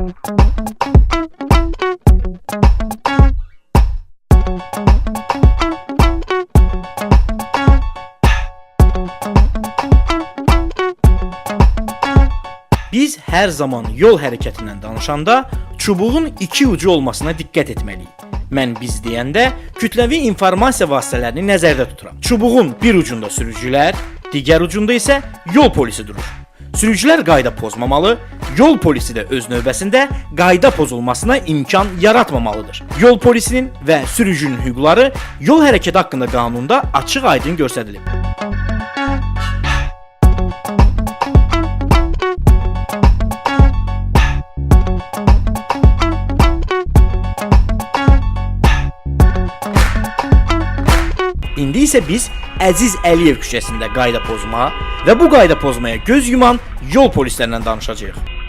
Biz hər zaman yol hərəkətindən danışanda çubuğun iki ucu olmasına diqqət etməliyik. Mən biz deyəndə kütləvi informasiya vasitələrini nəzərdə tuturam. Çubuğun bir ucunda sürücülər, digər ucunda isə yol polisi durur. Sürücülər qayda pozmamalı, yol polisi də öz növbəsində qayda pozulmasına imkan yaratmamalıdır. Yol polisinin və sürücünün hüquqları yol hərəkəti haqqında qanunda açıq-aydın göstərilib. İndi isə biz Əziz Əliyev küçəsində qayda pozma və bu qayda pozmaya göz yuman yol polislərindən danışacağıq.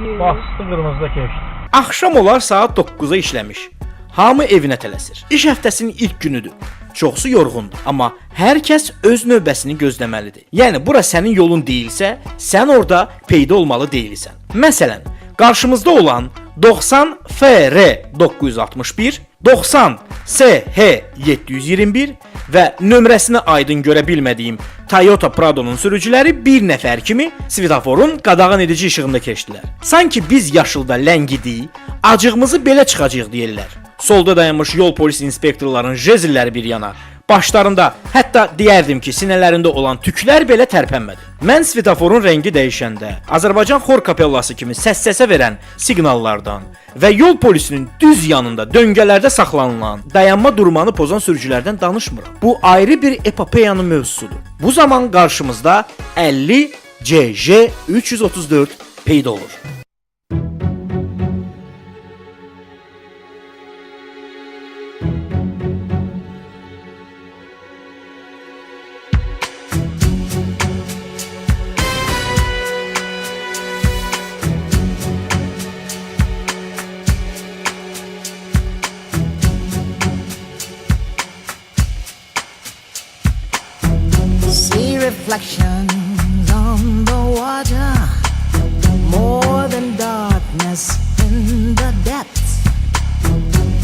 Bastı qırmızıda keçdi. Axşam olar saat 9-a işləmiş. Hamı evinə tələsir. İş həftəsinin ilk günüdür. Çoxsu yorğundur, amma hər kəs öz növbəsini gözləməlidir. Yəni bura sənin yolun deyilsə, sən orada peyda olmalı deyilsən. Məsələn, qarşımızda olan 90 FR 961, 90 SH 721 və nömrəsini aydın görə bilmədiyim Toyota Prado'nun sürücüləri bir nəfər kimi svetoforun qadağan edici işığında keçdilər. Sanki biz yaşılda ləngidik, acığımızı belə çıxacağıq deyirlər. Solda dayanmış yol polisi inspektorların jezilləri bir yana, başlarında, hətta deyərdim ki, sinələrində olan tüklər belə tərpənmədi. Mən svetoforun rəngi dəyişəndə, Azərbaycan xor kapellası kimi səs-səsə verən siqnallardan və yol polisinin düz yanında döngələrdə saxlanılan, dayanma durmanı pozan sürücülərdən danışmıram. Bu ayrı bir epopeyanın mövzusudur. Bu zaman qarşımızda 50 CJ 334 peyda olur. Reflections on the water, more than darkness in the depths.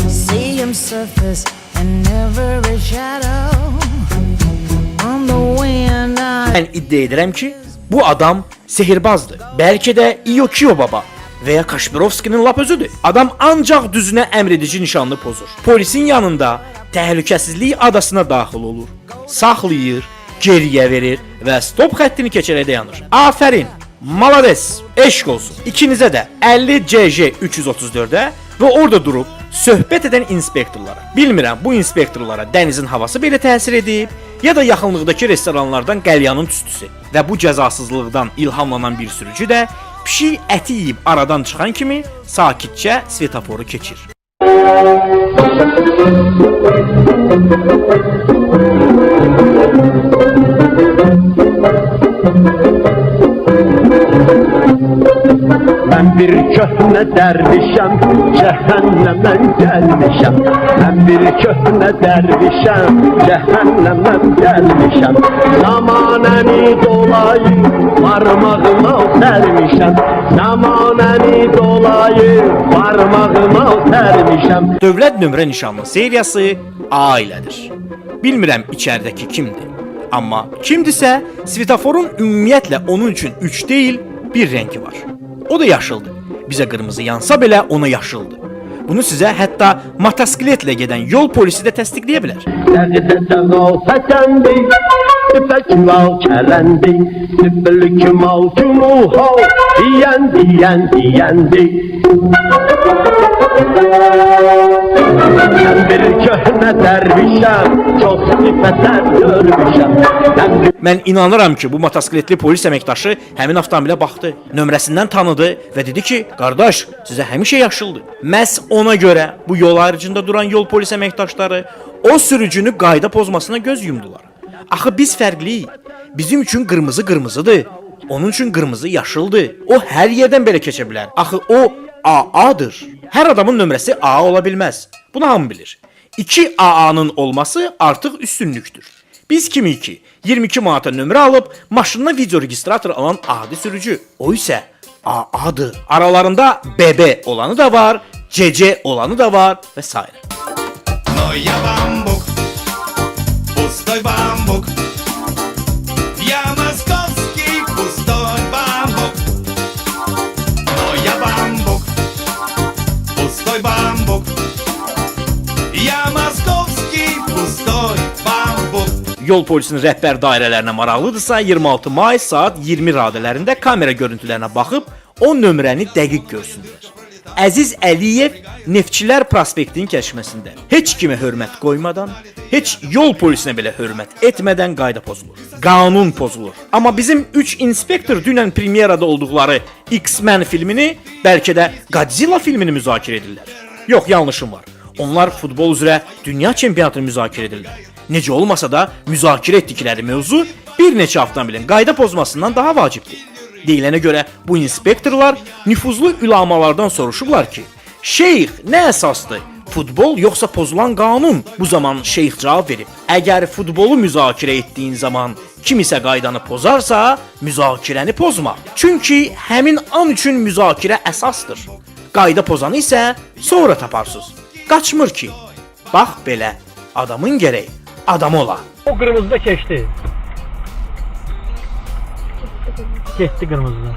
See him surface in every shadow. On the wind, I Mən iddia edirəm ki, bu adam sehirbazdır. Bəlkə də Iyokio baba və ya Kaşmirovskinin lap özüdür. Adam ancaq düzünə əmr edici nişanını pozur. Polisin yanında təhlükəsizlik adasına daxil olur. Saxlayır, geriyə verir və stop xəttini keçərək dayanır. Afərin. Malades. Eşq olsun. İkinizə də 50 CJ 334-ə və orada durub söhbət edən inspektorlara. Bilmirəm bu inspektorlara dənizin havası belə təsir edib, ya da yaxınlıqdakı restoranlardan qəlyanın tüstüsü və bu cəzasızlıqdan ilhamlanan bir sürücü də pişik əti yeyib aradan çıxan kimi sakitcə svetoforu keçir. Ben bir köhne dervişem, cehennemden gelmişem. Ben bir köhne dervişem, cehennemden gelmişem. Zamaneni dolayı parmağıma sermişem. Zamaneni dolayı parmağıma sermişem. Dövlət nömrə nişanlı seriyası A ilədir. Bilmirəm içəridəki kimdir. Amma kimdisə, svetoforun ümumiyyətlə onun üçün 3 deyil, bir rəngi var. O da yaşıldır. Bizə qırmızı yansa belə ona yaşıldır. Bunu sizə hətta motosikletlə gedən yol polisi də təsdiqləyə bilər. Derdi sağ fetendi, tüfek mal kelendi, tüpülük mal cumuho, diyen diyen diyendi. Ben bir köhne dervişem, çok sifeten görmüşem. Mən inanıram ki, bu motosikletli polis əməkdaşı həmin avtomobilə baxdı, nömrəsindən tanıdı və dedi ki, "Qardaş, sizə həmişə yaşıldır." Məhz ona görə bu yol ayrıcında duran yol polis əməkdaşları o sürücünü qayda pozmasına göz yumdular. Axı biz fərqliyik. Bizim üçün qırmızı qırmızıdır, Onun üçün qırmızı yaşıldır. O hər yerdən belə keçə bilər. Axı o AA-dır. Her adamın numarası A olabilmez. Bunu ham bilir. 2 AA'nın olması artık üstünlüktür. Biz kimi ki 22 manata nömrə alıb maşınına video registrator alan adi sürücü. O isə AA'dır. Aralarında BB olanı da var, CC olanı da var və s. Noya bambuk, pustoy bambuk, bambuk. Ya Maskovski pustoy bambuk. Yol polisinin rəhbər dairələrinə maraqlıdırsa, 26 may saat 20 radələrində kamera görüntülərinə baxıb 10 nömrəni dəqiq görsünlər. Əziz Əliyev Neftçilər prospektinin kəşfməsində heç kimə hörmət qoymadan, heç yol polisinə belə hörmət etmədən qayda pozulur. Qanun pozulur. Amma bizim 3 inspektor dünən premyerada olduqları X-Men filmini, bəlkə də Godzilla filmini müzakirə edirlər. Yox, yanlışım var. Onlar futbol üzrə dünya çempionatını müzakirə edirlər. Necə olmasa da müzakirə etdikləri mövzu bir neçə avtomobilin qayda pozmasından daha vacibdir. Deyilənə görə bu inspektorlar nüfuzlu ülamalardan soruşublar ki, "Şeyx, nə əsasdır? Futbol yoxsa pozulan qanun?" Bu zaman şeyx cavab verib: "Əgər futbolu müzakirə etdiyin zaman kimisə qaydanı pozarsa, müzakirəni pozma. Çünki həmin an üçün müzakirə əsasdır. Qayda pozanı isə sonra taparsınız. Qaçmır ki. Bax belə, adamın gərək adam ola." O Kesti kırmızıdan.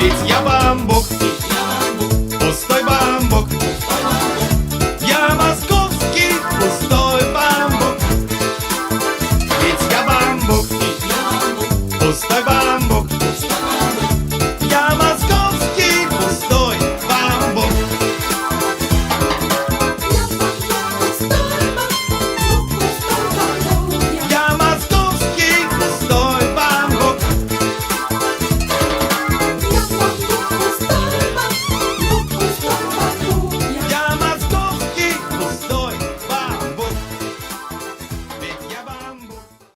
Bit ya bambuk. Postoj bambuk. Ja maskowski, postoj bambuk. Bit ja bambuk. Postoj bambuk.